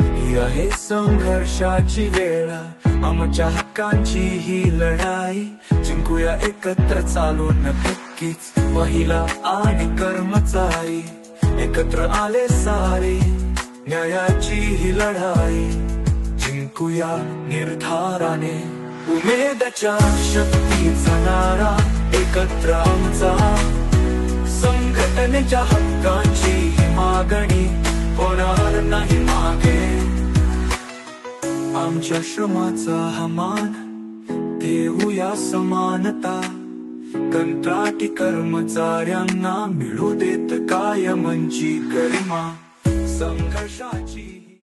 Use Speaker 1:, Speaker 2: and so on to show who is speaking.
Speaker 1: ही आहे संघर्षाची वेळा. आमच्या हक्कांची ही लढाई जिंकूया एकत्र चालून नक्कीच. महिला आणि कर्मचारी एकत्र आले सारे न्यायाची ही लढाई. जिंकूया निर्धाराने उमेदच्या शक्ती जाणारा एकत्र आमचा त्यांच्या हक्कांची ही मागणी होणार नाही मागे आमच्या श्रमाचा हमान देऊया समानता कंत्राटी कर्मचाऱ्यांना मिळू देत कायमची गरिमा संघर्षाची